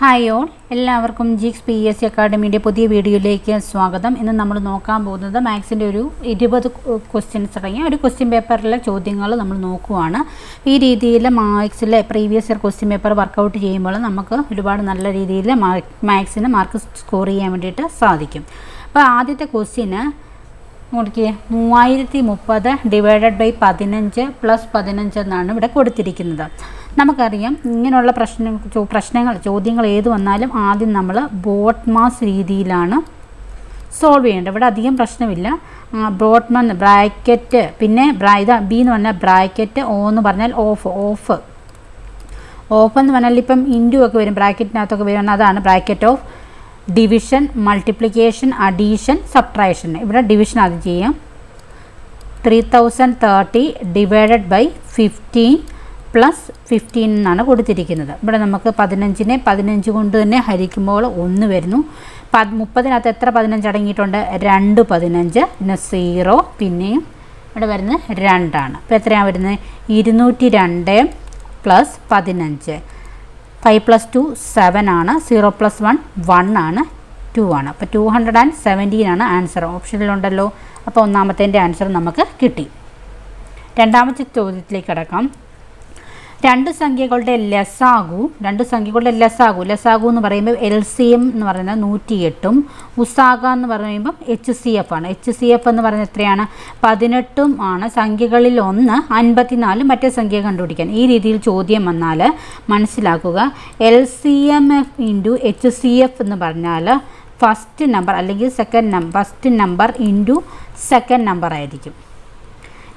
Hi all എല്ലാവർക്കും ജിക്സ് P S C അക്കാഡമിയുടെ പുതിയ വീഡിയോയിലേക്ക് സ്വാഗതം. ഇന്ന് നമ്മൾ നോക്കാൻ പോകുന്നത് മാത്സിന്റെ ഒരു ഇരുപത് ക്വസ്റ്റ്യൻസ് അടങ്ങിയ ഒരു ക്വസ്റ്റ്യൻ പേപ്പറിലെ ചോദ്യങ്ങൾ നമ്മൾ നോക്കുവാണ്. ഈ രീതിയിൽ മാത്സിലെ previous year question paper work out ചെയ്യുമ്പോൾ നമുക്ക് ഒരുപാട് നല്ല രീതിയിൽ മാത്സിന് മാർക്ക് സ്കോർ ചെയ്യാൻ വേണ്ടിയിട്ട് സാധിക്കും. അപ്പോൾ ആദ്യത്തെ ക്വസ്റ്റ്യന് നോക്കിയേ. മൂവായിരത്തി മുപ്പത് ഡിവൈഡഡ് ബൈ പതിനഞ്ച് പ്ലസ് പതിനഞ്ച് എന്നാണ് ഇവിടെ കൊടുത്തിരിക്കുന്നത്. നമുക്കറിയാം ഇങ്ങനെയുള്ള പ്രശ്ന പ്രശ്നങ്ങൾ ചോദ്യങ്ങൾ ഏത് വന്നാലും ആദ്യം നമ്മൾ ബോട്ട് മാസ് രീതിയിലാണ് സോൾവ് ചെയ്യേണ്ടത്. ഇവിടെ അധികം പ്രശ്നമില്ല. ബ്രോഡ്മൻ ബ്രാക്കറ്റ് പിന്നെ ഇതാ ബി എന്ന് പറഞ്ഞാൽ ബ്രാക്കറ്റ് ഓ എന്ന് പറഞ്ഞാൽ ഓഫ് ഓഫ് ഓഫ് എന്ന് പറഞ്ഞാൽ ഇപ്പം ഇൻഡു ഒക്കെ വരും ബ്രാക്കറ്റിനകത്തൊക്കെ വരും. അതാണ് bracket of division multiplication addition subtraction. ഇവിടെ ഡിവിഷൻ അത് ചെയ്യാം. Three thousand thirty divided by fifteen plus fifteen എന്നാണ് കൊടുത്തിരിക്കുന്നത്. ഇവിടെ നമുക്ക് പതിനഞ്ചിനെ പതിനഞ്ച് കൊണ്ട് തന്നെ ഹരിക്കുമ്പോൾ ഒന്ന് വരുന്നു. പത് മുപ്പതിനകത്ത് എത്ര പതിനഞ്ച് അടങ്ങിയിട്ടുണ്ട്? രണ്ട് പതിനഞ്ച് പിന്നെ സീറോ പിന്നെയും ഇവിടെ വരുന്നത് രണ്ടാണ്. അപ്പോൾ എത്രയാണ് വരുന്നത്? ഇരുന്നൂറ്റി രണ്ട് പ്ലസ് പതിനഞ്ച്. ഫൈവ് പ്ലസ് ടു സെവൻ ആണ്. സീറോ പ്ലസ് വൺ വൺ ആണ്. ടു ആണ്. അപ്പോൾ ടു ഹൺഡ്രഡ് ആൻഡ് സെവന്റീൻ ആണ് ആൻസർ ഓപ്ഷനിലുണ്ടല്ലോ അപ്പോൾ ഒന്നാമത്തേന്റെ ആൻസർ നമുക്ക് കിട്ടി. രണ്ടാമത്തെ ചോദ്യത്തിലേക്ക് കിടക്കാം. രണ്ട് സംഖ്യകളുടെ ലസാഗു രണ്ട് സംഖ്യകളുടെ ലസാഗു. ലസാഗു എന്ന് പറയുമ്പോൾ എൽ സി എം എന്ന് പറയുന്നത് നൂറ്റിയെട്ടും ഉസാഗ എന്ന് പറയുമ്പോൾ എച്ച് സി എഫ് ആണ്. എച്ച് സി എഫ് എന്ന് പറയുന്നത് എത്രയാണ്? പതിനെട്ടും ആണ്. സംഖ്യകളിൽ ഒന്ന് അൻപത്തിനാല് മറ്റേ സംഖ്യ കണ്ടുപിടിക്കാൻ. ഈ രീതിയിൽ ചോദ്യം വന്നാൽ മനസ്സിലാക്കുക. L C M F into H C F എന്ന് പറഞ്ഞാൽ ഫസ്റ്റ് നമ്പർ അല്ലെങ്കിൽ second number first number into second number ആയിരിക്കും.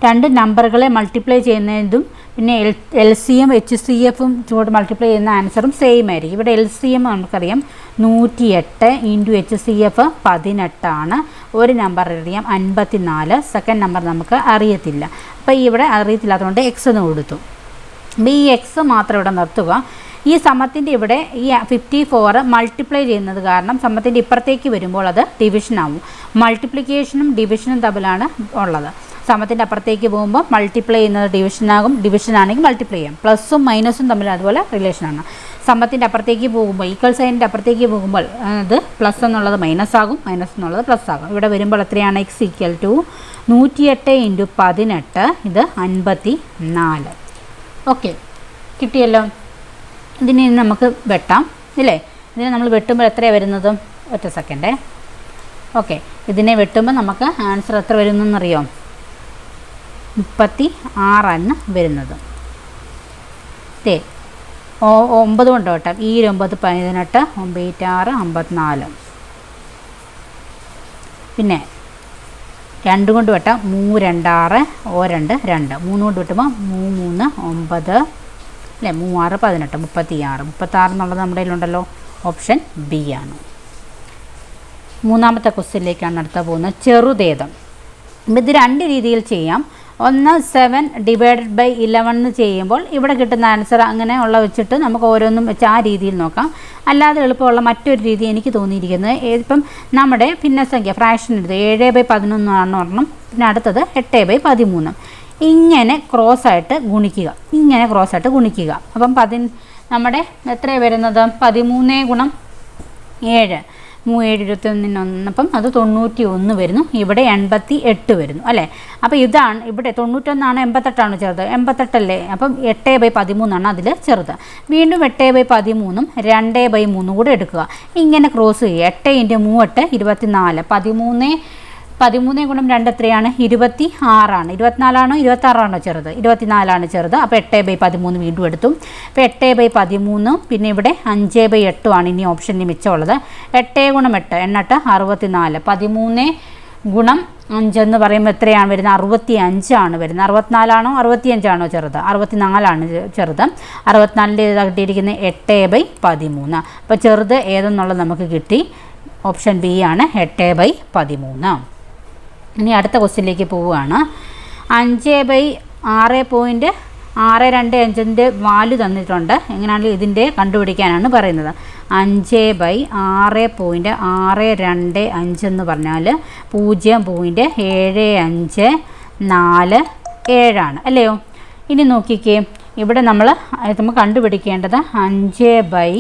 രണ്ട് നമ്പറുകളെ മൾട്ടിപ്ലൈ ചെയ്യുന്നതും പിന്നെ L L C M H C എഫും ചുവട് മൾട്ടിപ്ലൈ ചെയ്യുന്ന ആൻസറും സെയിം ആയിരിക്കും. ഇവിടെ എൽ സി എം നമുക്കറിയാം നൂറ്റിയെട്ട് ഇന്റു എച്ച് സി എഫ് പതിനെട്ടാണ്. ഒരു നമ്പർ അറിയാം അൻപത്തി നാല് സെക്കൻഡ് നമ്പർ നമുക്ക് അറിയത്തില്ല. അപ്പോൾ ഇവിടെ അറിയത്തില്ലാത്തതുകൊണ്ട് എക്സ് എന്ന് കൊടുത്തു. ഈ എക്സ് മാത്രം ഇവിടെ നിർത്തുക. ഈ സമത്തിന്റെ ഇവിടെ ഈ ഫിഫ്റ്റി ഫോർ മൾട്ടിപ്ലൈ ചെയ്യുന്നത് കാരണം സമത്തിന്റെ ഇപ്പുറത്തേക്ക് വരുമ്പോൾ അത് ഡിവിഷൻ ആവും. മൾട്ടിപ്ലിക്കേഷനും ഡിവിഷനും തമ്മിലാണ് ഉള്ളത്. സമത്തിന്റെ അപ്പുറത്തേക്ക് പോകുമ്പോൾ മൾട്ടിപ്ലൈ ചെയ്യുന്നത് ഡിവിഷനാകും ഡിവിഷൻ ആണെങ്കിൽ മൾട്ടിപ്ലൈ ചെയ്യാം. പ്ലസും മൈനസും തമ്മിൽ അതുപോലെ റിലേഷനാണ് സമത്തിന്റെ അപ്പുറത്തേക്ക് പോകുമ്പോൾ ഈക്വൽ സൈനിന്റെ അപ്പുറത്തേക്ക് പോകുമ്പോൾ അത് പ്ലസ് എന്നുള്ളത് മൈനസ് ആകും മൈനസ് എന്നുള്ളത് പ്ലസ് ആകും. ഇവിടെ വരുമ്പോൾ എത്രയാണ്? എക്സ് ഈക്വൽ ടു നൂറ്റിയെട്ട് ഇന്റു പതിനെട്ട് ഇത് അൻപത്തി നാല് ഓക്കെ കിട്ടിയല്ലോ? ഇതിനെ നമുക്ക് വെട്ടാം ഇല്ലേ? ഇതിനെ നമ്മൾ വെട്ടുമ്പോൾ എത്രയാണ് വരുന്നത്? ഒറ്റ സെക്കൻഡേ ഓക്കെ ഇതിനെ വെട്ടുമ്പോൾ നമുക്ക് ആൻസർ എത്ര വരുന്നതെന്നറിയോ മുപ്പത്തി ആറാണ് വരുന്നത്. ദേ ഓ ഒമ്പത് കൊണ്ട് കേട്ടോ. ഈ ഒമ്പത് പതിനെട്ട് ഒമ്പത്തി ആറ് അമ്പത്തിനാല്. പിന്നെ രണ്ട് കൊണ്ട് വെട്ടാം. മൂ രണ്ടാറ് ഓ രണ്ട് രണ്ട്. മൂന്ന് കൊണ്ട് വെട്ടുമ്പോൾ മൂ മൂന്ന് ഒമ്പത് അല്ലേ? മൂവാറ് പതിനെട്ട് മുപ്പത്തി ആറ് മുപ്പത്താറ് എന്നുള്ളത് നമ്മുടെ കയ്യിലുണ്ടല്ലോ. ഓപ്ഷൻ ബി ആണ്. മൂന്നാമത്തെ ക്വസ്റ്റ്യനിലേക്കാണ് അടുത്ത പോകുന്നത്. ചെറുതേതം. ഇത് രണ്ട് രീതിയിൽ ചെയ്യാം. ഒന്ന് സെവൻ ഡിവൈഡഡ് ബൈ ഇലവൻ എന്ന് ചെയ്യുമ്പോൾ ഇവിടെ കിട്ടുന്ന ആൻസർ അങ്ങനെ ഉള്ള വെച്ചിട്ട് നമുക്ക് ഓരോന്നും വെച്ച് ആ രീതിയിൽ നോക്കാം. അല്ലാതെ എളുപ്പമുള്ള മറ്റൊരു രീതി എനിക്ക് തോന്നിയിരിക്കുന്നത്. ഇപ്പം നമ്മുടെ ഭിന്നസംഖ്യ ഫ്രാക്ഷൻ എടുത്ത് ഏഴ് ബൈ പതിനൊന്നാണ് ഒരെണ്ണം പിന്നെ അടുത്തത് എട്ട് ബൈ പതിമൂന്ന്. ഇങ്ങനെ ക്രോസ് ആയിട്ട് ഗുണിക്കുക. ഇങ്ങനെ ക്രോസ് ആയിട്ട് ഗുണിക്കുക. അപ്പം പതി നമ്മുടെ എത്രയാണ് വരുന്നത്? പതിമൂന്ന് ഗുണം ഏഴ്. മൂവേഴ് ഇരുപത്തൊന്നിനൊന്നപ്പം അത് തൊണ്ണൂറ്റി ഒന്ന് വരുന്നു. ഇവിടെ എൺപത്തി എട്ട് വരുന്നു അല്ലേ? അപ്പോൾ ഇതാണ് ഇവിടെ തൊണ്ണൂറ്റൊന്നാണ് എൺപത്തെട്ടാണ് ചെറുത്. എൺപത്തെട്ടല്ലേ? അപ്പം എട്ട് ബൈ പതിമൂന്നാണ് അതിൽ ചെറുത്. വീണ്ടും എട്ട് ബൈ പതിമൂന്നും രണ്ട് ബൈ മൂന്നും കൂടെ എടുക്കുക. ഇങ്ങനെ ക്രോസ് ചെയ്യുക. എട്ട് ഇന്റു മൂവെട്ട് ഇരുപത്തിനാല്. പതിമൂന്ന് പതിമൂന്ന് ഗുണം രണ്ട് എത്രയാണ്? ഇരുപത്തി ആറാണ്. ഇരുപത്തിനാലാണോ? ഇരുപത്താറാണോ ചെറുത്? ഇരുപത്തിനാലാണ് ചെറുത്. അപ്പോൾ എട്ട് ബൈ പതിമൂന്ന് വീണ്ടും എടുത്തു. അപ്പോൾ എട്ട് ബൈ പതിമൂന്നും പിന്നെ ഇവിടെ അഞ്ച് ബൈ എട്ടുമാണ് ഇനി ഓപ്ഷനിൽ മിച്ചമുള്ളത്. എട്ട് ഗുണം എട്ട് എണ്ണട്ട് അറുപത്തിനാല്. പതിമൂന്ന് ഗുണം അഞ്ചെന്ന് പറയുമ്പോൾ എത്രയാണ് വരുന്നത്? അറുപത്തി അഞ്ചാണ് വരുന്നത്. അറുപത്തിനാലാണോ? അറുപത്തിയഞ്ചാണോ ചെറുത്? അറുപത്തിനാലാണ് ചെറുത്. അറുപത്തിനാലിന്റെ കിട്ടിയിരിക്കുന്നത് എട്ട് ബൈ പതിമൂന്ന്. അപ്പോൾ ചെറുത് ഏതെന്നുള്ളത് നമുക്ക് കിട്ടി. ഓപ്ഷൻ ബി ആണ് എട്ട് ബൈ പതിമൂന്ന്. ഇനി അടുത്ത ക്വസ്റ്റ്യനിലേക്ക് പോവുകയാണ്. അഞ്ച് ബൈ ആറ് പോയിന്റ് ആറ് രണ്ട് അഞ്ചിന്റെ വാല്യൂ തന്നിട്ടുണ്ട്. എങ്ങനെയാണെങ്കിലും ഇതിന്റെ കണ്ടുപിടിക്കാനാണ് പറയുന്നത്. അഞ്ച് ബൈ ആറ് പോയിന്റ് ആറ് രണ്ട് അഞ്ച് എന്ന് പറഞ്ഞാൽ പൂജ്യം പോയിന്റ് ഏഴ് അഞ്ച് നാല് ഏഴാണ്. അല്ലയോ ഇനി നോക്കിക്കേ. ഇവിടെ നമ്മൾ നമുക്ക് കണ്ടുപിടിക്കേണ്ടത് അഞ്ച് ബൈ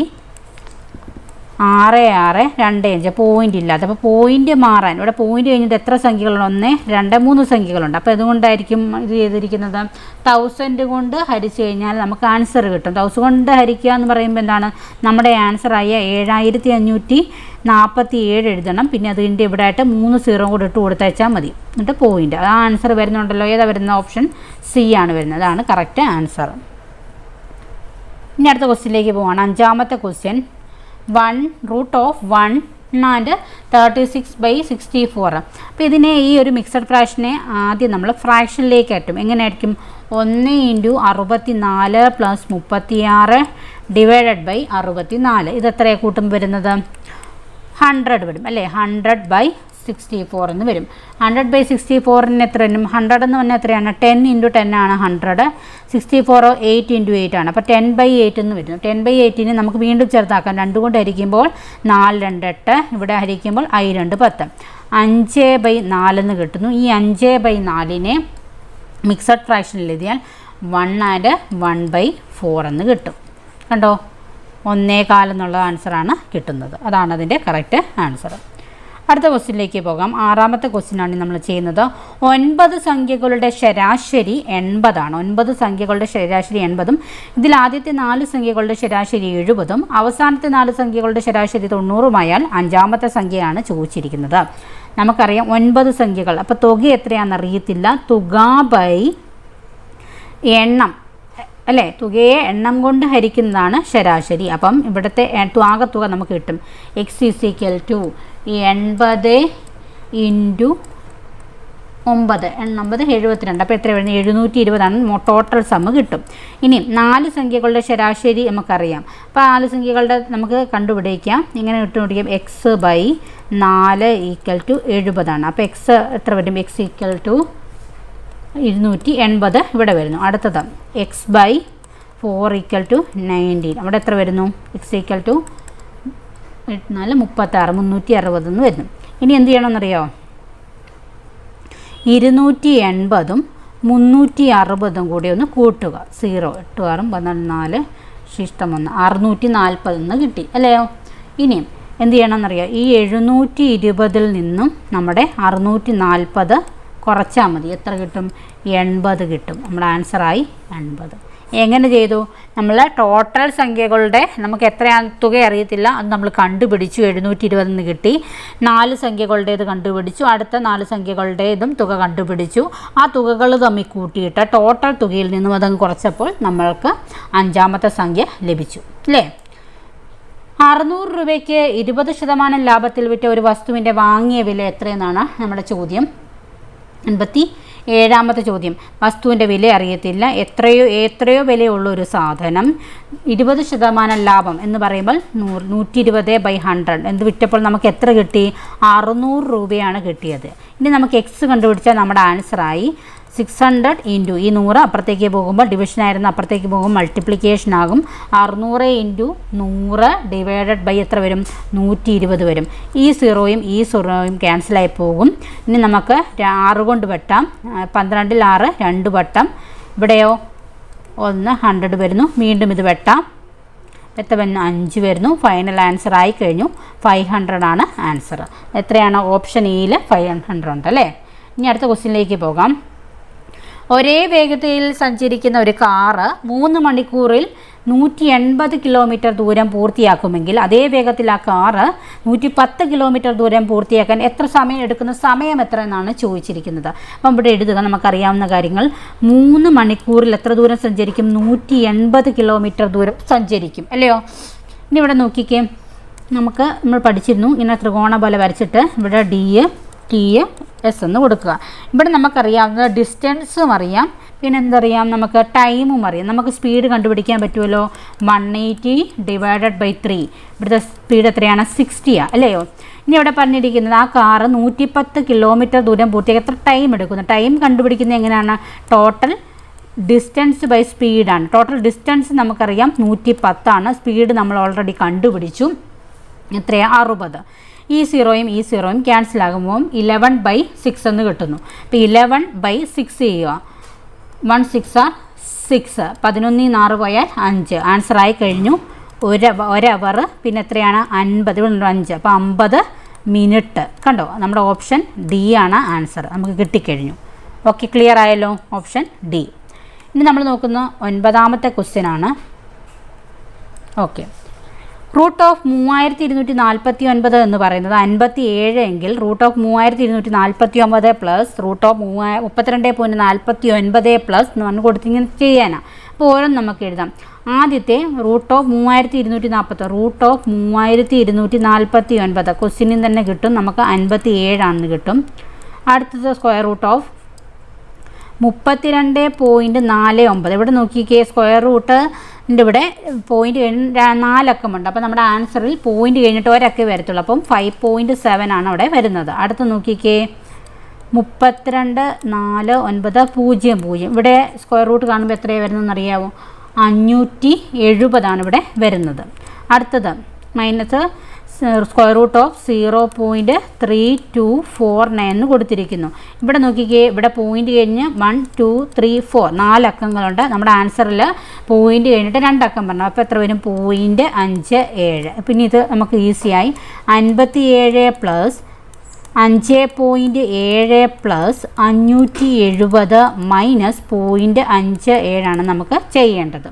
ആറ് ആറ് രണ്ട് അഞ്ച് പോയിന്റ് ഇല്ലാത്ത അപ്പോൾ പോയിന്റ് മാറാൻ. ഇവിടെ പോയിന്റ് കഴിഞ്ഞിട്ട് എത്ര സംഖ്യകളുണ്ട്? ഒന്ന് രണ്ട് മൂന്ന് സംഖ്യകളുണ്ട്. അപ്പോൾ അതുകൊണ്ടായിരിക്കും ഇത് ചെയ്തിരിക്കുന്നത്? തൗസൻഡ് കൊണ്ട് ഹരിച്ചു കഴിഞ്ഞാൽ നമുക്ക് ആൻസർ കിട്ടും. തൗസൻഡ് കൊണ്ട് ഹരിക്കുക എന്ന് പറയുമ്പോൾ എന്താണ്? നമ്മുടെ ആൻസറായ ഏഴായിരത്തി അഞ്ഞൂറ്റി നാൽപ്പത്തി ഏഴ് എഴുതണം. പിന്നെ അതിന്റെ ഇവിടെ ആയിട്ട് മൂന്ന് സീറോ കൂടെ ഇട്ട് കൊടുത്തയച്ചാൽ മതി. എന്നിട്ട് പോയിന്റ് ആ ആൻസർ വരുന്നുണ്ടല്ലോ. ഏതാ വരുന്ന ഓപ്ഷൻ സി ആണ് വരുന്നത്. അതാണ് കറക്റ്റ് ആൻസർ ഇനി അടുത്ത ക്വസ്റ്റ്യനിലേക്ക് പോവാണ്. അഞ്ചാമത്തെ question one root of one and thirty six by sixty four അപ്പോൾ ഇതിനെ ഈ ഒരു മിക്സഡ് ഫ്രാക്ഷനെ ആദ്യം നമ്മൾ ഫ്രാക്ഷനിലേക്ക് ആറ്റും എങ്ങനെയായിരിക്കും? ഒന്ന് ഇന്റു അറുപത്തി നാല് പ്ലസ് മുപ്പത്തിയാറ് ഡിവൈഡഡ് ബൈ അറുപത്തി നാല് ഇത് എത്രയാണ് കൂട്ടും വരുന്നത്? ഹൺഡ്രഡ് വരും അല്ലേ? ഹൺഡ്രഡ് ബൈ സിക്സ്റ്റി ഫോർ എന്ന് വരും. ഹൺഡ്രഡ് ബൈ സിക്സ്റ്റി ഫോറിന് എത്ര വരും ഹൺഡ്രഡ് എന്ന് പറഞ്ഞാൽ എത്രയാണ്? ടെൻ ഇന്റു ടെൻ ആണ് hundred sixty four eight into eight ആണ്. അപ്പോൾ ടെൻ ബൈ എയ്റ്റ് എന്ന് വരുന്നു ടെൻ ബൈ എയ്റ്റിന് നമുക്ക് വീണ്ടും ചെറുതാക്കാം രണ്ട് കൊണ്ട് ഹരിക്കുമ്പോൾ നാല് രണ്ട് എട്ട്. ഇവിടെ ഹരിക്കുമ്പോൾ ഐ രണ്ട് പത്ത്. അഞ്ച് ബൈ നാലെന്ന് കിട്ടുന്നു. ഈ അഞ്ച് ബൈ നാലിനെ മിക്സഡ് ഫ്രാക്ഷനിൽ എഴുതിയാൽ one and one by four എന്ന് കിട്ടും. കണ്ടോ? ഒന്നേകാലെന്നുള്ള ആൻസറാണ് കിട്ടുന്നത്. അതാണ് അതിന്റെ കറക്റ്റ് ആൻസർ അടുത്ത ക്വസ്റ്റ്യനിലേക്ക് പോകാം. ആറാമത്തെ ക്വസ്റ്റ്യനാണ് നമ്മൾ ചെയ്യുന്നത്. ഒൻപത് സംഖ്യകളുടെ ശരാശരി എൺപതാണ്. ഒൻപത് സംഖ്യകളുടെ ശരാശരി എൺപതും ഇതിൽ ആദ്യത്തെ നാല് സംഖ്യകളുടെ ശരാശരി എഴുപതും അവസാനത്തെ നാല് സംഖ്യകളുടെ ശരാശരി തൊണ്ണൂറുമായാൽ അഞ്ചാമത്തെ സംഖ്യയാണ് ചോദിച്ചിരിക്കുന്നത്. നമുക്കറിയാം ഒൻപത് സംഖ്യകൾ. അപ്പോൾ തുക എത്രയാണെന്ന് അറിയത്തില്ല തുക ബൈ എണ്ണം. അല്ലേ? തുകയെ എണ്ണം കൊണ്ട് ഹരിക്കുന്നതാണ് ശരാശരി. അപ്പം ഇവിടുത്തെ ആകെ തുക നമുക്ക് കിട്ടും. എക്സ് ഈസിക്കൽ ടു എൺപത് ഇന്റു ഒമ്പത്. എണ്ണൊമ്പത് എഴുപത്തിരണ്ട്. അപ്പോൾ എത്ര വരുന്നത്? എഴുന്നൂറ്റി ഇരുപതാണ് ടോട്ടൽ സമ്മ് കിട്ടും. ഇനി നാല് സംഖ്യകളുടെ ശരാശരി നമുക്കറിയാം. അപ്പോൾ നാല് സംഖ്യകളുടെ നമുക്ക് കണ്ടുപിടിക്കാം. ഇങ്ങനെ കണ്ടുപിടിക്കാം എക്സ് ബൈ നാല് ഈക്വൽ ടു എഴുപതാണ്. അപ്പോൾ എക്സ് എത്ര വരും? എക്സ് ഈക്വൽ ടു ഇരുന്നൂറ്റി എൺപത് ഇവിടെ വരുന്നു. അടുത്തത് X by four equal to nineteen അവിടെ എത്ര വരുന്നു? എക്സ് ഈക്വൽ ടു നാല് മുപ്പത്താറ് മുന്നൂറ്റി അറുപതെന്ന് വരുന്നു. ഇനി എന്ത് ചെയ്യണമെന്നറിയോ? ഇരുന്നൂറ്റി എൺപതും മുന്നൂറ്റി അറുപതും കൂടി ഒന്ന് കൂട്ടുക. സീറോ എട്ട് ആറും പന്ത്രണ്ട് നാല് ശിഷ്ടം ഒന്ന്. അറുന്നൂറ്റി നാൽപ്പതെന്ന് കിട്ടി. അല്ലയോ? ഇനിയും എന്ത് ചെയ്യണമെന്നറിയാം? ഈ എഴുന്നൂറ്റി ഇരുപതിൽ നിന്നും നമ്മുടെ അറുന്നൂറ്റി നാൽപ്പത് കുറച്ചാൽ മതി. എത്ര കിട്ടും? എൺപത് കിട്ടും. നമ്മുടെ ആൻസറായി എൺപത്. എങ്ങനെ ചെയ്തു? നമ്മൾ ടോട്ടൽ സംഖ്യകളുടെ നമുക്ക് എത്രയാണ് തുക അറിയത്തില്ല. അത് നമ്മൾ കണ്ടുപിടിച്ചു. എഴുന്നൂറ്റി ഇരുപതെന്ന് കിട്ടി. നാല് സംഖ്യകളുടേത് കണ്ടുപിടിച്ചു. അടുത്ത നാല് സംഖ്യകളുടേതും തുക കണ്ടുപിടിച്ചു. ആ തുകകൾ തമ്മിൽ കൂട്ടിയിട്ട് ടോട്ടൽ തുകയിൽ നിന്നും അതങ്ങ് കുറച്ചപ്പോൾ നമ്മൾക്ക് അഞ്ചാമത്തെ സംഖ്യ ലഭിച്ചു. അല്ലേ അറുന്നൂറ് രൂപയ്ക്ക് ഇരുപത് ശതമാനം ലാഭത്തിൽ വിറ്റ ഒരു വസ്തുവിന്റെ വാങ്ങിയ വില എത്രയെന്നാണ് നമ്മുടെ ചോദ്യം. എൺപത്തി ഏഴാമത്തെ ചോദ്യം. വസ്തുവിന്റെ വില അറിയത്തില്ല. എത്രയോ എത്രയോ വിലയുള്ള ഒരു സാധനം. ഇരുപത് ശതമാനം ലാഭം എന്ന് പറയുമ്പോൾ നൂറ് നൂറ്റി ഇരുപത് ബൈ ഹൺഡ്രഡ് എന്ത് വിറ്റപ്പോൾ നമുക്ക് എത്ര കിട്ടി? അറുന്നൂറ് രൂപയാണ് കിട്ടിയത്. ഇനി നമുക്ക് എക്സ് കണ്ടുപിടിച്ചാൽ നമ്മുടെ ആൻസറായി സിക്സ് ഹൺഡ്രഡ് ഇന്റു ഈ നൂറ് അപ്പുറത്തേക്ക് പോകുമ്പോൾ ഡിവിഷൻ ആയിരുന്നു അപ്പുറത്തേക്ക് പോകുമ്പോൾ മൾട്ടിപ്ലിക്കേഷൻ ആകും. അറുന്നൂറ് ഇന്റു നൂറ് ഡിവൈഡഡ് ബൈ എത്ര വരും? നൂറ്റി ഇരുപത് വരും. ഈ സീറോയും ഈ സീറോയും ക്യാൻസലായി പോകും. ഇനി നമുക്ക് ആറ് കൊണ്ട് വെട്ടാം. പന്ത്രണ്ടിൽ ആറ് രണ്ട് വട്ടം. ഇവിടെയോ? ഒന്ന് ഹൺഡ്രഡ് വരുന്നു. വീണ്ടും ഇത് വെട്ടാം. എത്ര വരുന്നു അഞ്ച് വരുന്നു. ഫൈനൽ ആൻസർ ആയി കഴിഞ്ഞു. ഫൈവ് ഹൺഡ്രഡ് ആണ് ആൻസർ എത്രയാണ്? ഓപ്ഷൻ ഇയിൽ ഫൈവ് ഹൺഡ്രഡ് ഉണ്ട് അല്ലേ? ഇനി അടുത്ത ക്വസ്റ്റ്യനിലേക്ക് പോകാം. ഒരേ വേഗതയിൽ സഞ്ചരിക്കുന്ന ഒരു കാറ് മൂന്ന് മണിക്കൂറിൽ നൂറ്റി എൺപത് കിലോമീറ്റർ ദൂരം പൂർത്തിയാക്കുമെങ്കിൽ അതേ വേഗത്തിൽ ആ കാറ് നൂറ്റി പത്ത് കിലോമീറ്റർ ദൂരം പൂർത്തിയാക്കാൻ എത്ര സമയം എടുക്കുന്ന സമയം എത്ര എന്നാണ് ചോദിച്ചിരിക്കുന്നത്. അപ്പം ഇവിടെ എഴുതുക നമുക്കറിയാവുന്ന കാര്യങ്ങൾ. മൂന്ന് മണിക്കൂറിൽ എത്ര ദൂരം സഞ്ചരിക്കും? നൂറ്റി എൺപത് കിലോമീറ്റർ ദൂരം സഞ്ചരിക്കും. അല്ലയോ? ഇനി ഇവിടെ നോക്കിക്കേ. നമുക്ക് നമ്മൾ പഠിച്ചിരുന്നു ഇങ്ങനെ ത്രികോണ പോലെ വരച്ചിട്ട് ഇവിടെ ഡി ടി എസ് എന്ന് കൊടുക്കുക. ഇവിടെ നമുക്കറിയാവുന്ന ഡിസ്റ്റൻസും അറിയാം. പിന്നെ എന്തറിയാം? നമുക്ക് ടൈമും അറിയാം. നമുക്ക് സ്പീഡ് കണ്ടുപിടിക്കാൻ പറ്റുമല്ലോ? One eighty divided by three ഇവിടുത്തെ സ്പീഡ് എത്രയാണ്? സിക്സ്റ്റിയാണ് അല്ലയോ? ഇനി ഇവിടെ പറഞ്ഞിരിക്കുന്നത് ആ കാറ് നൂറ്റിപ്പത്ത് കിലോമീറ്റർ ദൂരം പൂർത്തിയാക്കി എത്ര ടൈം എടുക്കുന്നു? ടൈം കണ്ടുപിടിക്കുന്നത് എങ്ങനെയാണ്? ടോട്ടൽ ഡിസ്റ്റൻസ് ബൈ സ്പീഡാണ് ടോട്ടൽ ഡിസ്റ്റൻസ് നമുക്കറിയാം നൂറ്റി പത്താണ് സ്പീഡ് നമ്മൾ ഓൾറെഡി കണ്ടുപിടിച്ചു. എത്രയാണ് അറുപത്. ഈ സീറോയും ഈ സീറോയും ക്യാൻസൽ ആകുമ്പോൾ ഇലവൻ ബൈ സിക്സ് എന്ന് കിട്ടുന്നു. അപ്പോൾ ഇലവൻ ബൈ സിക്സ് ചെയ്യുക. വൺ സിക്സ് ആർ സിക്സ് പതിനൊന്നിൽ നിന്ന് ആറ് പോയാൽ അഞ്ച്. ആൻസർ ആയി കഴിഞ്ഞു. ഒരു ഒരവർ പിന്നെ എത്രയാണ്? അൻപത്. അഞ്ച്. അപ്പോൾ അമ്പത് മിനിറ്റ് കണ്ടോ? നമ്മുടെ ഓപ്ഷൻ ഡി ആണ് ആൻസർ നമുക്ക് കിട്ടിക്കഴിഞ്ഞു. ഓക്കെ ക്ലിയർ ആയല്ലോ? ഓപ്ഷൻ ഡി ഇനി നമ്മൾ നോക്കുന്ന ഒൻപതാമത്തെ ക്വസ്റ്റ്യൻ ആണ്. ഓക്കെ റൂട്ട് ഓഫ് മൂവായിരത്തി ഇരുന്നൂറ്റി നാൽപ്പത്തി ഒൻപത് എന്ന് പറയുന്നത് അൻപത്തി ഏഴ് എങ്കിൽ റൂട്ട് ഓഫ് മൂവായിരത്തി ഇരുന്നൂറ്റി നാൽപ്പത്തി ഒമ്പത് പ്ലസ് റൂട്ട് ഓഫ് മൂവായ മുപ്പത്തിരണ്ട് പോയിന്റ് നാൽപ്പത്തി ഒൻപത് പ്ലസ് എന്ന് പറഞ്ഞ് കൊടുത്തിങ്ങനെ ചെയ്യാനാണ് അപ്പോൾ ഓരോന്ന് നമുക്ക് എഴുതാം. ആദ്യത്തെ റൂട്ട് ഓഫ് മൂവായിരത്തി ഇരുന്നൂറ്റി നാൽപ്പത്തി റൂട്ട് ഓഫ് മൂവായിരത്തി ഇരുന്നൂറ്റി നാൽപ്പത്തി ഒൻപത് ക്വസ്റ്റിനും തന്നെ കിട്ടും. നമുക്ക് അൻപത്തി ഏഴാണെന്ന് കിട്ടും. അടുത്തത് സ്ക്വയർ റൂട്ട് ഓഫ് മുപ്പത്തിരണ്ട് പോയിന്റ് നാല് ഒമ്പത് ഇവിടെ നോക്കിക്കേ സ്ക്വയർ റൂട്ടിന്റെ ഇവിടെ പോയിന്റ് നാലക്കമുണ്ട്. അപ്പോൾ നമ്മുടെ ആൻസറിൽ പോയിന്റ് കഴിഞ്ഞിട്ട് ഒരക്കെ വരത്തുള്ളൂ. അപ്പം ഫൈവ് പോയിന്റ് സെവൻ ആണ് അവിടെ വരുന്നത്. അടുത്ത് നോക്കിക്കേ. മുപ്പത്തിരണ്ട് നാല് ഒൻപത് പൂജ്യം പൂജ്യം. ഇവിടെ സ്ക്വയർ റൂട്ട് കാണുമ്പോൾ എത്രയാണ് വരുന്നതെന്ന് അറിയാമോ അഞ്ഞൂറ്റി എഴുപതാണ് ഇവിടെ വരുന്നത്. അടുത്തത് minus square root of zero point three two four nine എന്ന് കൊടുത്തിരിക്കുന്നു. ഇവിടെ നോക്കിക്കേ ഇവിടെ പോയിന്റ് കഴിഞ്ഞ് വൺ ടു ത്രീ ഫോർ നാല് അക്കങ്ങളുണ്ട്. നമ്മുടെ ആൻസറിൽ പോയിന്റ് കഴിഞ്ഞിട്ട് രണ്ടക്കം പറഞ്ഞു. അപ്പോൾ എത്ര വരും? പോയിന്റ് അഞ്ച് ഏഴ്. പിന്നെ ഇത് നമുക്ക് ഈസിയായി അൻപത്തി ഏഴ് പ്ലസ് അഞ്ച് പോയിന്റ് ഏഴ് പ്ലസ് അഞ്ഞൂറ്റി എഴുപത് മൈനസ് പോയിന്റ് അഞ്ച് ഏഴാണ് നമുക്ക് ചെയ്യേണ്ടത്.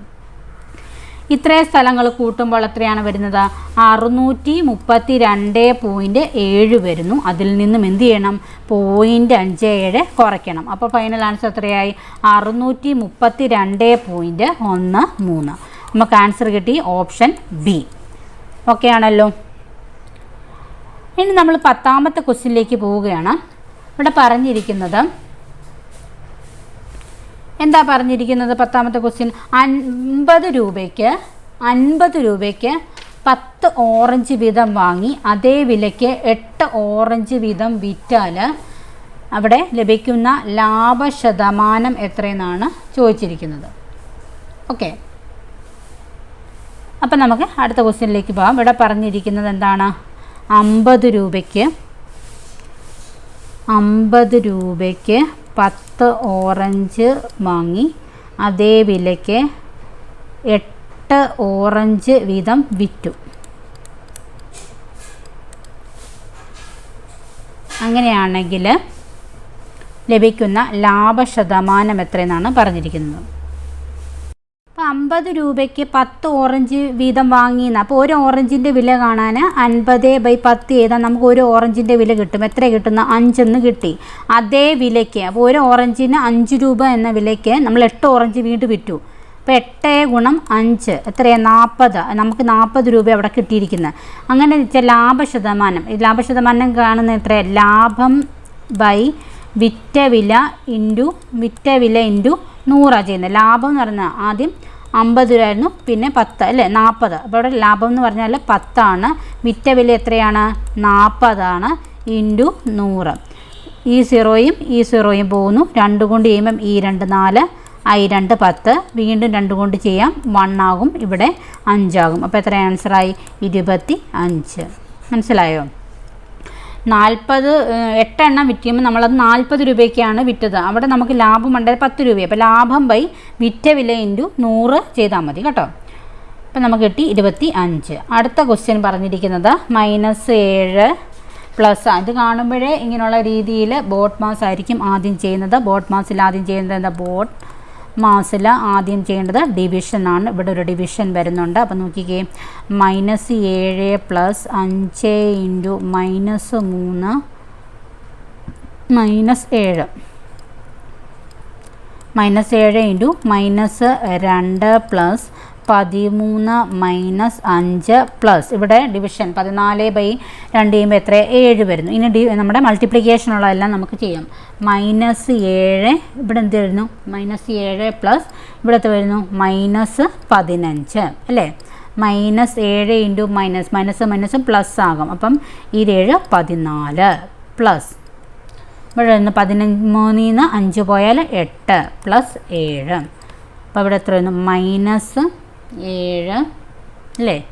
ഇത്രയും സ്ഥലങ്ങൾ കൂട്ടുമ്പോൾ എത്രയാണ് വരുന്നത്? അറുന്നൂറ്റി മുപ്പത്തി രണ്ട് പോയിന്റ് ഏഴ് വരുന്നു. അതിൽ നിന്നും എന്ത് ചെയ്യണം? പോയിന്റ് അഞ്ച് ഏഴ് കുറയ്ക്കണം. അപ്പോൾ ഫൈനൽ ആൻസർ എത്രയായി? അറുന്നൂറ്റി മുപ്പത്തി രണ്ട് പോയിന്റ് ഒന്ന് മൂന്ന്. നമുക്ക് ആൻസർ കിട്ടി ഓപ്ഷൻ ബി ഓക്കെ ആണല്ലോ. ഇനി നമ്മൾ പത്താമത്തെ ക്വസ്റ്റ്യനിലേക്ക് പോവുകയാണ്. ഇവിടെ പറഞ്ഞിരിക്കുന്നത് എന്താ പറഞ്ഞിരിക്കുന്നത് പത്താമത്തെ ക്വസ്റ്റ്യൻ? അൻപത് രൂപയ്ക്ക് അൻപത് രൂപയ്ക്ക് പത്ത് ഓറഞ്ച് വീതം വാങ്ങി അതേ വിലയ്ക്ക് എട്ട് ഓറഞ്ച് വീതം വിറ്റാൽ അവിടെ ലഭിക്കുന്ന ലാഭശതമാനം എത്രയെന്നാണ് ചോദിച്ചിരിക്കുന്നത്. ഓക്കെ. അപ്പം നമുക്ക് അടുത്ത ക്വസ്റ്റ്യനിലേക്ക് പോകാം. ഇവിടെ പറഞ്ഞിരിക്കുന്നത് എന്താണ്? അമ്പത് രൂപയ്ക്ക് അമ്പത് രൂപയ്ക്ക് പത്ത് ഓറഞ്ച് വാങ്ങി. അതേ വിലയ്ക്ക് എട്ട് ഓറഞ്ച് വീതം വിറ്റു. അങ്ങനെയാണെങ്കിൽ ലഭിക്കുന്ന ലാഭശതമാനം എത്രയെന്നാണ് പറഞ്ഞിരിക്കുന്നത്. അമ്പത് രൂപയ്ക്ക് പത്ത് ഓറഞ്ച് വീതം വാങ്ങിയെന്ന്. അപ്പോൾ ഒരു ഓറഞ്ചിന്റെ വില കാണാൻ അൻപത് ബൈ പത്ത് ചെയ്താൽ നമുക്ക് ഒരു ഓറഞ്ചിന്റെ വില കിട്ടും. എത്ര കിട്ടുന്ന? അഞ്ചെന്ന് കിട്ടി. അതേ വിലയ്ക്ക് അപ്പോൾ ഒരു ഓറഞ്ചിന് അഞ്ച് രൂപ എന്ന വിലയ്ക്ക് നമ്മൾ എട്ട് ഓറഞ്ച് വീണ്ടും വിറ്റു. അപ്പോൾ എട്ട് ഗുണം അഞ്ച് എത്രയാണ് നാൽപ്പത് നമുക്ക് നാൽപ്പത് രൂപ അവിടെ കിട്ടിയിരിക്കുന്നത് അങ്ങനെ വെച്ചാൽ ലാഭശതമാനം. ലാഭശതമാനം കാണുന്ന എത്ര ലാഭം ബൈ വിറ്റ വില ഇന്റു വിറ്റ വില ഇന്റു നൂറാണ് ചെയ്യുന്നത് ലാഭം എന്ന് പറഞ്ഞാൽ ആദ്യം അമ്പത് രൂപയായിരുന്നു. പിന്നെ പത്ത് അല്ലേ? നാൽപ്പത് അപ്പോൾ ഇവിടെ ലാഭം എന്ന് പറഞ്ഞാൽ പത്താണ്. വിറ്റ വില എത്രയാണ്? നാൽപ്പതാണ് ഇന്റു നൂറ്. ഈ സീറോയും ഈ സീറോയും പോകുന്നു. രണ്ട് കൊണ്ട് ചെയ്യുമ്പം ഈ രണ്ട് നാല് ഐ രണ്ട് പത്ത്. വീണ്ടും രണ്ട് കൊണ്ട് ചെയ്യാം. വൺ ആകും. ഇവിടെ അഞ്ചാകും അപ്പോൾ എത്ര ആൻസറായി. ഇരുപത്തി അഞ്ച്. മനസ്സിലായോ? നാൽപ്പത് എട്ടെണ്ണം വിറ്റുമ്പോൾ നമ്മളത് നാൽപ്പത് രൂപയ്ക്കാണ് വിറ്റത്. അവിടെ നമുക്ക് ലാഭം ഉണ്ടായത് പത്ത് രൂപ. അപ്പോൾ ലാഭം ബൈ വിറ്റ വില ഇന്റു നൂറ് ചെയ്താൽ മതി കേട്ടോ. അപ്പം നമുക്ക് കിട്ടി ഇരുപത്തി അഞ്ച് അടുത്ത ക്വസ്റ്റ്യൻ പറഞ്ഞിരിക്കുന്നത് മൈനസ് ഏഴ് പ്ലസ് ഇത് കാണുമ്പോഴേ ഇങ്ങനെയുള്ള രീതിയിൽ ബോട്ട് മാസ് ആയിരിക്കും ആദ്യം ചെയ്യുന്നത്. ബോട്ട് മാസിൽ ആദ്യം ചെയ്യുന്നത് എന്താ? ബോട്ട് മാസിൽ ആദ്യം ചെയ്യേണ്ടത് ഡിവിഷനാണ് ഇവിടെ ഒരു ഡിവിഷൻ വരുന്നുണ്ട്. അപ്പോൾ നോക്കിക്കേ മൈനസ് ഏഴ് പ്ലസ് അഞ്ച് ഇന്റു മൈനസ് മൂന്ന് മൈനസ് ഏഴ്. മൈനസ് ഏഴ് ഇന്റു മൈനസ് രണ്ട് പ്ലസ് പതിമൂന്ന് മൈനസ് അഞ്ച് പ്ലസ്. ഇവിടെ ഡിവിഷൻ പതിനാല് ബൈ രണ്ട് ചെയ്യുമ്പോൾ എത്ര ഏഴ് വരുന്നു. ഇനി ഡി നമ്മുടെ മൾട്ടിപ്ലിക്കേഷനുള്ളതെല്ലാം നമുക്ക് ചെയ്യാം. മൈനസ് ഏഴ് ഇവിടെ എന്ത് വരുന്നു? മൈനസ് ഏഴ് പ്ലസ് ഇവിടുത്തെ വരുന്നു മൈനസ് പതിനഞ്ച്. അല്ലേ? മൈനസ് ഏഴ് into minus minus minus plus ആകും. അപ്പം ഏഴ് പതിനാല് പ്ലസ് ഇവിടെ നിന്ന് പതിനഞ്ച് മൂന്നിൽ നിന്ന് അഞ്ച് പോയാൽ എട്ട് പ്ലസ് ഏഴ്. അപ്പോൾ ഇവിടെ എത്ര വരുന്നു? മൈനസ് ഏഴ് അല്ലേ?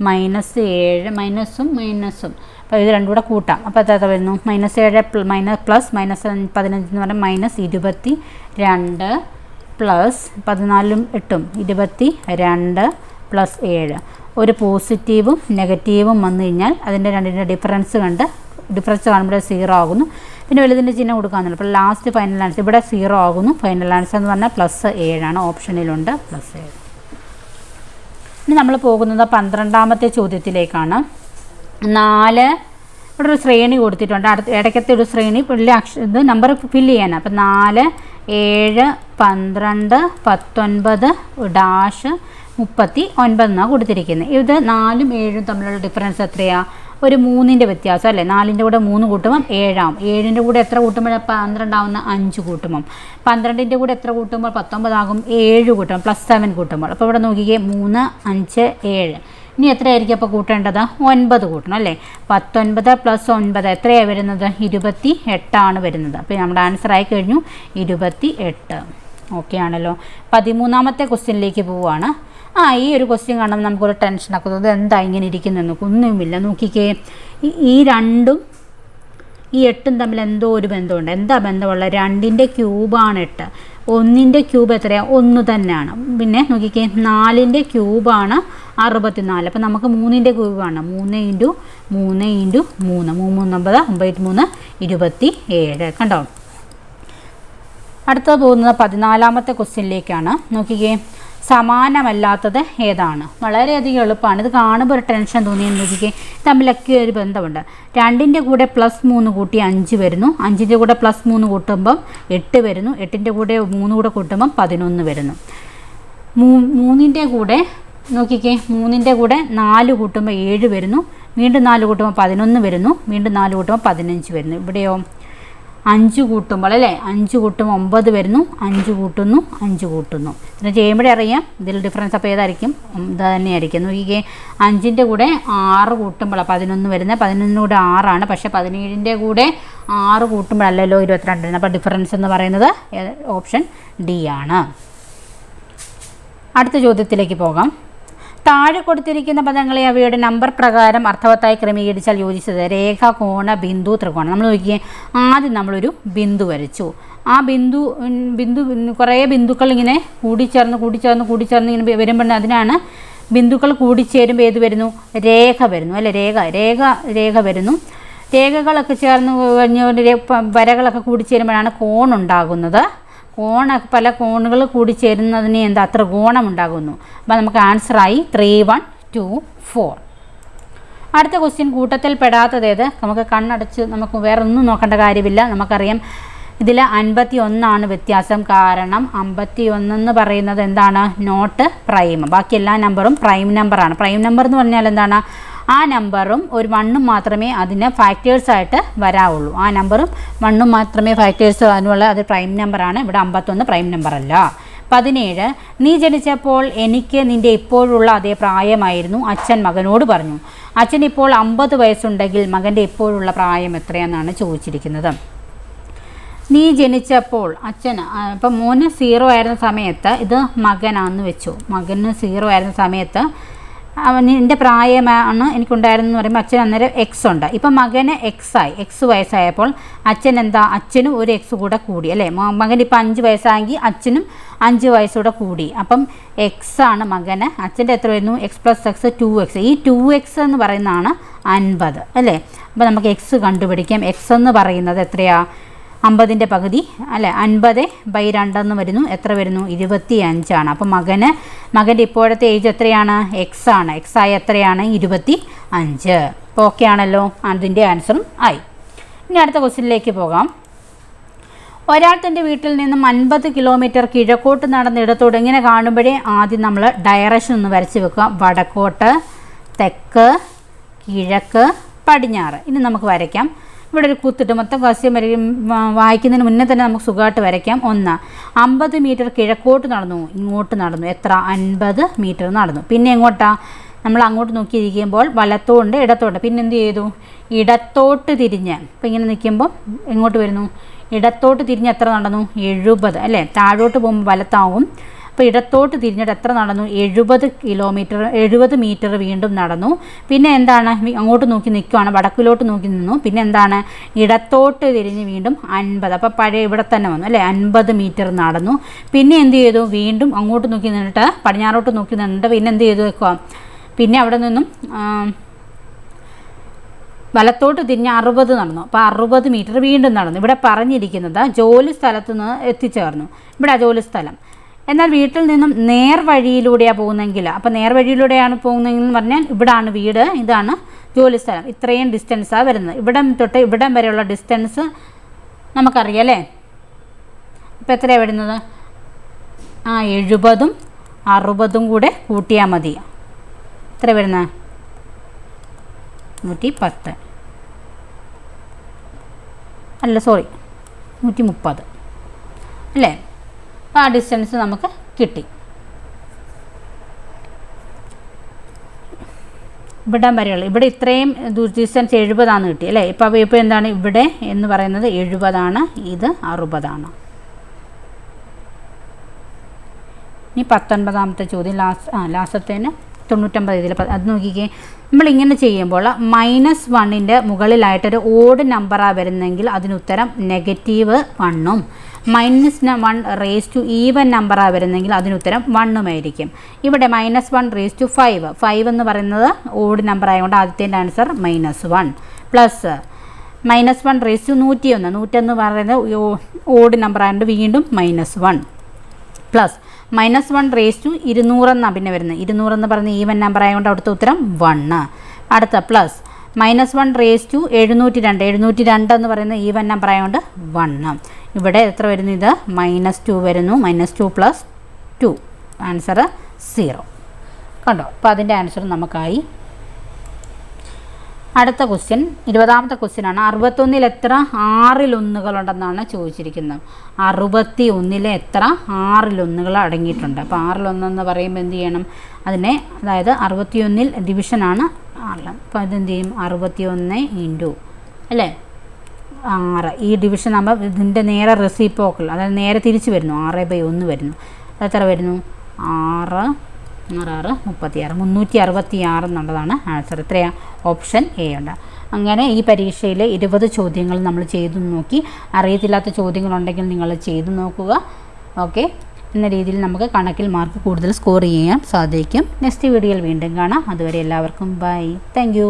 മൈനസ് ഏഴ് മൈനസും മൈനസും. അപ്പോൾ ഇത് രണ്ടും കൂടെ കൂട്ടാം. അപ്പോൾ എത്ര വരുന്നു? മൈനസ് ഏഴ് മൈനസ് പ്ലസ് മൈനസ് പതിനഞ്ച് എന്ന് പറഞ്ഞാൽ മൈനസ് ഇരുപത്തി രണ്ട് പ്ലസ് പതിനാലും എട്ടും. ഇരുപത്തി രണ്ട് പ്ലസ് ഏഴ്. ഒരു പോസിറ്റീവും നെഗറ്റീവും വന്നു കഴിഞ്ഞാൽ അതിന്റെ രണ്ടിന്റെ ഡിഫറൻസ് കണ്ട് ഡിഫറൻസ് കാണുമ്പോൾ സീറോ ആകുന്നു. പിന്നെ വലുതിന്റെ ചിഹ്നം കൊടുക്കാമെന്നുള്ളൂ അപ്പോൾ ലാസ്റ്റ് ഫൈനൽ ആൻസർ. ഇവിടെ സീറോ ആകുന്നു. ഫൈനൽ ആൻസർ എന്ന് പറഞ്ഞാൽ പ്ലസ് ഏഴാണ്. ഓപ്ഷനിലുണ്ട് പ്ലസ് ഏഴ്. ഇനി നമ്മൾ പോകുന്നത് പന്ത്രണ്ടാമത്തെ ചോദ്യത്തിലേക്കാണ്. നാല് ഇവിടെ ഒരു ശ്രേണി കൊടുത്തിട്ടുണ്ട്. അടുത്ത ഇടയ്ക്കത്തെ ഒരു ശ്രേണി പുള്ളി അക്ഷ ഇത് നമ്പർ ഫില്ല് ചെയ്യാനാണ് അപ്പം നാല് ഏഴ് പന്ത്രണ്ട് പത്തൊൻപത് ഡാഷ് മുപ്പത്തി ഒൻപത് എന്നാണ് കൊടുത്തിരിക്കുന്നത് ഇത് നാലും ഏഴും തമ്മിലുള്ള ഡിഫറൻസ് എത്രയാണ് ഒരു മൂന്നിന്റെ വ്യത്യാസം അല്ലേ? നാലിന്റെ കൂടെ മൂന്ന് കൂട്ടുമ്പം ഏഴാം ഏഴിന്റെ കൂടെ എത്ര കൂട്ടുമ്പോൾ പന്ത്രണ്ടാവുന്ന അഞ്ച് കൂട്ടുമ്പം. പന്ത്രണ്ടിന്റെ കൂടെ എത്ര കൂട്ടുമ്പോൾ പത്തൊമ്പതാകും? ഏഴ് കൂട്ടുമ്പോൾ പ്ലസ് സെവൻ കൂട്ടുമ്പോൾ. അപ്പോൾ ഇവിടെ നോക്കിക്കേ മൂന്ന് അഞ്ച് ഏഴ്. ഇനി എത്രയായിരിക്കും അപ്പോൾ കൂട്ടേണ്ടത്? ഒൻപത് കൂട്ടണം അല്ലേ? പത്തൊൻപത് പ്ലസ് ഒൻപത് എത്രയാണ് വരുന്നത്? ഇരുപത്തി എട്ടാണ് വരുന്നത്. അപ്പോൾ നമ്മുടെ ആൻസർ ആയി കഴിഞ്ഞു. ഇരുപത്തി എട്ട് ഓക്കെ ആണല്ലോ. പതിമൂന്നാമത്തെ ക്വസ്റ്റ്യനിലേക്ക് പോവുകയാണ് ആ ഈ ഒരു ക്വസ്റ്റ്യൻ കാണുമ്പോൾ നമുക്കൊരു ടെൻഷനൊക്കെ അത് എന്താ ഇങ്ങനെ ഇരിക്കുന്നതെന്ന് ഒന്നുമില്ല. നോക്കിക്കേ ഈ- രണ്ടും ഈ എട്ടും തമ്മിൽ എന്തോ ഒരു ബന്ധമുണ്ട്. എന്താ ബന്ധമുള്ള? രണ്ടിന്റെ ക്യൂബാണ് എട്ട്. ഒന്നിന്റെ ക്യൂബ് എത്രയാണ് ഒന്ന് തന്നെയാണ്. പിന്നെ നോക്കിക്കേ നാലിന്റെ ക്യൂബാണ് അറുപത്തിനാല്. അപ്പം നമുക്ക് മൂന്നിന്റെ ക്യൂബാണ് മൂന്ന് ഇന്റു മൂന്ന് ഇന്റു മൂന്ന്. മൂന്ന് മൂന്നൊമ്പത് ഒമ്പത് മൂന്ന് ഇരുപത്തി ഏഴ് കണ്ടോ? അടുത്തത് പോകുന്നത് പതിനാലാമത്തെ ക്വസ്റ്റ്യനിലേക്കാണ് നോക്കിക്കേ സമാനമല്ലാത്തത് ഏതാണ്? വളരെയധികം എളുപ്പമാണ്. ഇത് കാണുമ്പോൾ ഒരു ടെൻഷൻ തോന്നിയെന്ന് നോക്കിക്കേ തമ്മിലൊക്കെ ഒരു ബന്ധമുണ്ട്. രണ്ടിന്റെ കൂടെ പ്ലസ് മൂന്ന് കൂട്ടി അഞ്ച് വരുന്നു. അഞ്ചിന്റെ കൂടെ പ്ലസ് മൂന്ന് കൂട്ടുമ്പം എട്ട് വരുന്നു. എട്ടിന്റെ കൂടെ മൂന്ന് കൂടെ കൂട്ടുമ്പം പതിനൊന്ന് വരുന്നു. മൂ മൂന്നിന്റെ കൂടെ നോക്കിക്കേ. മൂന്നിന്റെ കൂടെ നാല് കൂട്ടുമ്പോൾ ഏഴ് വരുന്നു. വീണ്ടും നാല് കൂട്ടുമ്പോൾ പതിനൊന്ന് വരുന്നു. വീണ്ടും നാല് കൂട്ടുമ്പോൾ പതിനഞ്ച് വരുന്നു. ഇവിടെയോ? അഞ്ച് കൂട്ടുമ്പോൾ അല്ലേ? അഞ്ച് കൂട്ടും ഒമ്പത് വരുന്നു. അഞ്ച് കൂട്ടുന്നു. അഞ്ച് കൂട്ടുന്നു. പിന്നെ ചെയ്യുമ്പോഴേ അറിയാം. ഇതിൽ ഡിഫറൻസ് അപ്പോൾ ഏതായിരിക്കും? ഇത് തന്നെയായിരിക്കും. നോക്കിക്കേ. അഞ്ചിന്റെ കൂടെ ആറ് കൂട്ടുമ്പോൾ പതിനൊന്ന് വരുന്നത്. പതിനൊന്നിന്റെ കൂടെ ആറാണ്. പക്ഷേ പതിനേഴിന്റെ കൂടെ ആറ് കൂട്ടുമ്പോഴല്ലല്ലോ ഇരുപത്തിരണ്ട് വരുന്നത്. അപ്പോൾ ഡിഫറൻസ് എന്ന് പറയുന്നത് ഓപ്ഷൻ ഡി ആണ്. അടുത്ത ചോദ്യത്തിലേക്ക് പോകാം. താഴെ കൊടുത്തിരിക്കുന്ന പദങ്ങളെ അവയുടെ നമ്പർ പ്രകാരം അർത്ഥവത്തായി ക്രമീകരിച്ചാൽ യോജിച്ചത് രേഖ കോണ ബിന്ദു ത്രികോണം. നമ്മൾ നോക്കിയേ ആദ്യം നമ്മളൊരു ബിന്ദു വരച്ചു. ആ ബിന്ദു ബിന്ദു കുറേ ബിന്ദുക്കൾ ഇങ്ങനെ കൂടിച്ചേർന്ന് കൂടിച്ചേർന്ന് കൂടിച്ചേർന്ന് ഇങ്ങനെ വരുമ്പോൾ അതിനാണ് ബിന്ദുക്കൾ കൂടിച്ചേരുമ്പോൾ ഏത് വരുന്നു? രേഖ വരുന്നു. അല്ലെ? രേഖ രേഖ രേഖ വരുന്നു. രേഖകളൊക്കെ ചേർന്ന് വരകളൊക്കെ കൂടിച്ചേരുമ്പോഴാണ് കോണുണ്ടാകുന്നത് കോണ പല കോണുകൾ കൂടി ചേരുന്നതിന് എന്താ ത്രികോണം ഉണ്ടാകുന്നു അപ്പോൾ നമുക്ക് ആൻസറായി ത്രീ വൺ ടു ഫോർ അടുത്ത ക്വസ്റ്റ്യൻ കൂട്ടത്തിൽ പെടാത്തതേത് നമുക്ക് കണ്ണടച്ച് നമുക്ക് വേറെ ഒന്നും നോക്കേണ്ട കാര്യമില്ല. നമുക്കറിയാം ഇതിൽ അൻപത്തി ഒന്നാണ് വ്യത്യാസം. കാരണം അമ്പത്തി ഒന്നെന്ന് പറയുന്നത് എന്താണ്? Not prime. ബാക്കി എല്ലാ നമ്പറും പ്രൈം നമ്പറാണ് പ്രൈം നമ്പർ എന്ന് പറഞ്ഞാൽ എന്താണ്? ആ നമ്പറും ഒരു വണ്ണും മാത്രമേ അതിന് ഫാക്ടേഴ്സ് ആയിട്ട് വരാവുള്ളൂ. ആ നമ്പറും വണ്ണും മാത്രമേ ഫാക്ടേഴ്സ് അതിനുള്ള അത് പ്രൈം നമ്പറാണ് ഇവിടെ അമ്പത്തൊന്ന് പ്രൈം നമ്പറല്ല പതിനേഴ് നീ ജനിച്ചപ്പോൾ എനിക്ക് നിന്റെ ഇപ്പോഴുള്ള അതേ പ്രായമായിരുന്നു അച്ഛൻ മകനോട് പറഞ്ഞു. അച്ഛൻ ഇപ്പോൾ അമ്പത് വയസ്സുണ്ടെങ്കിൽ മകന്റെ ഇപ്പോഴുള്ള പ്രായം എത്രയാണെന്നാണ് ചോദിച്ചിരിക്കുന്നത്. നീ ജനിച്ചപ്പോൾ അച്ഛൻ ഇപ്പം മോന് സീറോ ആയിരുന്ന സമയത്ത് ഇത് മകനാന്ന് വെച്ചു. മകന് സീറോ ആയിരുന്ന സമയത്ത് അവൻ എന്റെ പ്രായമാണ് എനിക്കുണ്ടായിരുന്നെന്ന് പറയുമ്പോൾ അച്ഛൻ അന്നേരം എക്സ് ഉണ്ട്. ഇപ്പം മകന് എക്സ് ആയി. എക്സ് വയസ്സായപ്പോൾ അച്ഛൻ എന്താ അച്ഛനും ഒരു എക്സ് കൂടെ കൂടി അല്ലേ? മകൻ ഇപ്പം അഞ്ച് വയസ്സായെങ്കിൽ അച്ഛനും അഞ്ച് വയസ്സൂടെ കൂടി. അപ്പം എക്സ് ആണ് മകന്. അച്ഛന്റെ എത്ര വരുന്നു? X plus X two X ഈ ടു എക്സ് എന്ന് പറയുന്നതാണ് അൻപത് അല്ലേ? അപ്പോൾ നമുക്ക് എക്സ് കണ്ടുപിടിക്കാം. എക്സ് എന്ന് പറയുന്നത് എത്രയാ? അമ്പതിന്റെ പകുതി അല്ലേ അൻപത് ബൈ രണ്ടെന്ന് വരുന്നു. എത്ര വരുന്നു? ഇരുപത്തി അഞ്ചാണ് അപ്പോൾ മകന് മകന്റെ ഇപ്പോഴത്തെ ഏജ് എത്രയാണ്? എക്സ് ആണ്. എക്സ് ആയി എത്രയാണ്? ഇരുപത്തി അഞ്ച് അപ്പോൾ ഓക്കെ ആണല്ലോ. അതിന്റെ ആൻസറും ആയി. ഇനി അടുത്ത ക്വസ്റ്റ്യനിലേക്ക് പോകാം. ഒരാൾ തന്റെ വീട്ടിൽ നിന്നും അൻപത് കിലോമീറ്റർ കിഴക്കോട്ട് നടന്ന് ഇടത്തോട്ട് ഇങ്ങനെ കാണുമ്പോഴേ ആദ്യം നമ്മൾ ഡയറക്ഷൻ ഒന്ന് വരച്ച് വെക്കുക. വടക്കോട്ട് തെക്ക് കിഴക്ക് പടിഞ്ഞാറ്. ഇനി നമുക്ക് വരയ്ക്കാം. ഇവിടെ ഒരു കുത്തിട്ട് മൊത്തം ക്വസ്റ്റ്യൻ വരയ്ക്കും വായിക്കുന്നതിന് മുന്നേ തന്നെ നമുക്ക് സുഖമായിട്ട് വരയ്ക്കാം. ഒന്ന് അമ്പത് മീറ്റർ കിഴക്കോട്ട് നടന്നു ഇങ്ങോട്ട് നടന്നു. എത്ര? അൻപത് മീറ്റർ നടന്നു. പിന്നെ എങ്ങോട്ടാ? നമ്മൾ അങ്ങോട്ട് നോക്കിയിരിക്കുമ്പോൾ വലത്തോണ്ട് ഇടത്തോണ്ട് പിന്നെ എന്ത് ചെയ്തു? ഇടത്തോട്ട് തിരിഞ്ഞ്. ഇപ്പം ഇങ്ങനെ നിൽക്കുമ്പോൾ എങ്ങോട്ട് വരുന്നു? ഇടത്തോട്ട് തിരിഞ്ഞ് എത്ര നടന്നു? എഴുപത്. അല്ലേ? താഴോട്ട് പോകുമ്പോൾ വലത്താവും. അപ്പോൾ ഇടത്തോട്ട് തിരിഞ്ഞിട്ട് എത്ര നടന്നു? എഴുപത് കിലോമീറ്റർ എഴുപത് മീറ്റർ വീണ്ടും നടന്നു. പിന്നെ എന്താണ്? അങ്ങോട്ട് നോക്കി നിൽക്കുവാണ് വടക്കിലോട്ട് നോക്കി നിന്നു. പിന്നെ എന്താണ്? ഇടത്തോട്ട് തിരിഞ്ഞ് വീണ്ടും അൻപത്. അപ്പോൾ പഴയ ഇവിടെ തന്നെ വന്നു അല്ലേ? അൻപത് മീറ്റർ നടന്നു. പിന്നെ എന്ത് ചെയ്തു? വീണ്ടും അങ്ങോട്ട് നോക്കി നിന്നിട്ട് പടിഞ്ഞാറോട്ട് നോക്കി നിന്നിട്ട് പിന്നെ എന്ത് ചെയ്തു വെക്കുക പിന്നെ അവിടെ നിന്നും വലത്തോട്ട് തിരിഞ്ഞ് അറുപത് നടന്നു. അപ്പോൾ അറുപത് മീറ്റർ വീണ്ടും നടന്നു. ഇവിടെ പറഞ്ഞിരിക്കുന്നത് ജോലി സ്ഥലത്ത് നിന്ന് എത്തിച്ചേർന്നു. ഇവിടെ ജോലി സ്ഥലം. എന്നാൽ വീട്ടിൽ നിന്നും നേർവഴിയിലൂടെയാണ് പോകുന്നതെങ്കിൽ അപ്പോൾ നേർവഴിയിലൂടെയാണ് എന്ന് പറഞ്ഞാൽ ഇവിടാണ് വീട് ഇതാണ് ജോലി സ്ഥലം ഇത്രയും ഡിസ്റ്റൻസാണ് വരുന്നത്. ഇവിടം തൊട്ട് ഇവിടം വരെയുള്ള ഡിസ്റ്റൻസ് നമുക്കറിയാം അല്ലേ? ഇപ്പോൾ എത്രയാണ് വരുന്നത്? ആ എഴുപതും അറുപതും കൂടെ കൂട്ടിയാൽ മതി. എത്ര വരുന്ന നൂറ്റി പത്ത് അല്ല സോറി നൂറ്റി മുപ്പത് അല്ലേ? അപ്പോൾ ആ ഡിസ്റ്റൻസ് നമുക്ക് കിട്ടി. ഇവിടം വരെയുള്ള ഇവിടെ ഇത്രയും ഡിസ്റ്റൻസ് എഴുപതാണ് കിട്ടി അല്ലേ? ഇപ്പോൾ ഇപ്പോൾ എന്താണ് ഇവിടെ എന്ന് പറയുന്നത് എഴുപതാണ് ഇത് അറുപതാണ്. ഇനി പത്തൊൻപതാമത്തെ ചോദ്യം ലാസ്റ്റ് ആ ലാസ്റ്റത്തേന് തൊണ്ണൂറ്റൊമ്പത് ഇതിൽ അത് നോക്കിക്കേ. നമ്മളിങ്ങനെ ചെയ്യുമ്പോൾ മൈനസ് വണ്ണിന്റെ മുകളിലായിട്ടൊരു ഓഡ് നമ്പറാണ് വരുന്നതെങ്കിൽ അതിനുത്തരം നെഗറ്റീവ് വണ്ണും. Minus one raise to even നമ്പറാണ് വരുന്നെങ്കിൽ അതിനുത്തരം വണ്ണുമായിരിക്കും ഇവിടെ minus one raise to five five എന്ന് പറയുന്നത് ഓഡ് നമ്പർ ആയതുകൊണ്ട് ആദ്യത്തെ answer minus one plus minus one raise to നൂറ്റിയൊന്ന്. നൂറ്റൊന്ന് പറയുന്നത് ഓഡ് നമ്പർ ആയതുകൊണ്ട് വീണ്ടും minus one plus minus one raise to ഇരുന്നൂറെന്നാണ് പിന്നെ വരുന്നത്. ഇരുന്നൂറെന്ന് പറയുന്ന ഈവൻ നമ്പർ ആയതുകൊണ്ട് അവിടുത്തെ ഉത്തരം വണ്ണ് അടുത്ത plus minus one raise to എഴുന്നൂറ്റി രണ്ട് എഴുന്നൂറ്റി രണ്ട് എന്ന് പറയുന്ന ഈവൻ നമ്പർ ആയതുകൊണ്ട് വണ്ണ് ഇവിടെ എത്ര വരുന്നു ഇത്? മൈനസ് ടു വരുന്നു. Minus two plus two answer zero കണ്ടോ? അപ്പോൾ അതിന്റെ ആൻസർ നമുക്കായി. അടുത്ത ക്വസ്റ്റ്യൻ ഇരുപതാമത്തെ ക്വസ്റ്റ്യൻ ആണ്. അറുപത്തൊന്നിൽ എത്ര? ആറിലൊന്നുകളുണ്ടെന്നാണ് ചോദിച്ചിരിക്കുന്നത്. അറുപത്തി ഒന്നിലെ എത്ര ആറിലൊന്നുകൾ അടങ്ങിയിട്ടുണ്ട്. അപ്പോൾ ആറിലൊന്നെന്ന് പറയുമ്പോൾ എന്ത് ചെയ്യണം? അതിനെ അതായത് അറുപത്തിയൊന്നിൽ ഡിവിഷനാണ് ആറിൽ. അപ്പോൾ അതെന്ത് ചെയ്യും? അറുപത്തിയൊന്ന് ഇന്റു അല്ലേ? ആറ്. ഈ ഡിവിഷൻ ആകുമ്പോൾ ഇതിന്റെ നേരെ റെസിപ്പോക്കൽ അതായത് നേരെ തിരിച്ച് വരുന്നു. ആറ് ബൈ ഒന്ന് വരുന്നു. അതെത്ര വരുന്നു? ആറ് ആറ് ആറ് മുപ്പത്തിയാറ്. മുന്നൂറ്റി അറുപത്തി ആറ് എന്നുള്ളതാണ് ആൻസർ ഇത്രയാണ് ഓപ്ഷൻ എ ഉണ്ട്. അങ്ങനെ ഈ പരീക്ഷയിൽ ഇരുപത് ചോദ്യങ്ങൾ നമ്മൾ ചെയ്തു നോക്കി. അറിയത്തില്ലാത്ത ചോദ്യങ്ങളുണ്ടെങ്കിൽ നിങ്ങൾ ചെയ്തു നോക്കുക. ഓക്കെ എന്ന രീതിയിൽ നമുക്ക് കണക്കിൽ മാർക്ക് കൂടുതൽ സ്കോർ ചെയ്യാൻ സാധിക്കും. നെക്സ്റ്റ് വീഡിയോയിൽ വീണ്ടും കാണാം. അതുവരെ എല്ലാവർക്കും ബൈ താങ്ക്